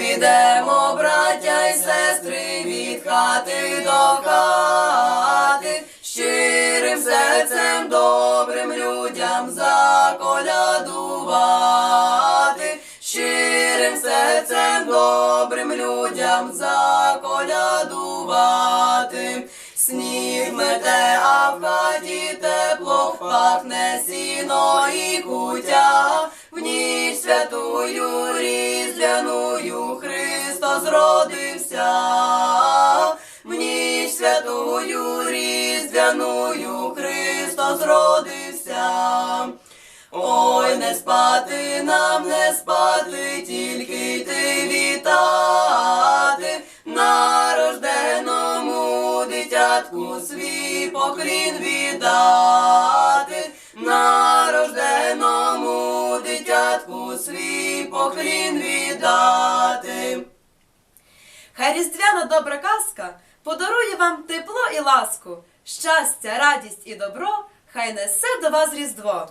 підемо, браття й сестри, від хати до хати, щирим серцем добрим людям заколядувати, щирим серцем добрим людям заколядувати. Сніг мете, а в хаті тепло пахне сіно і кутя. В ніч святую різдвяною Христос родився. В ніч святую різдвяною Христос родився. Ой, не спати нам, не спати, тільки йти вітати, нарожденому дитятку свій поклін віддати, нарожденому дитятку свій поклін віддати. Хай різдвяна добра казка подарує вам тепло і ласку, щастя, радість і добро, хай несе до вас Різдво.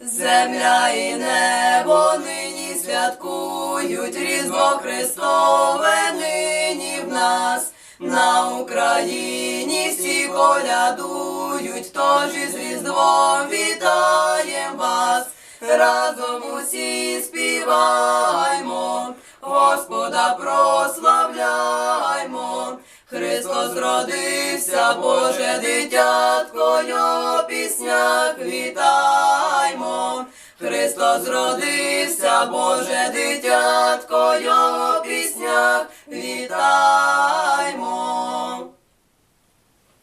Земля і небо нині святкують Різдво Христове нині в нас. На Україні всі колядують, тож із Різдвом вітаєм вас. Разом усі співаймо, Господа прославляймо. Христос родився, Боже дитятко, його пісня вітаймо. Христос родився, Боже дитятко, його піснях вітаймо.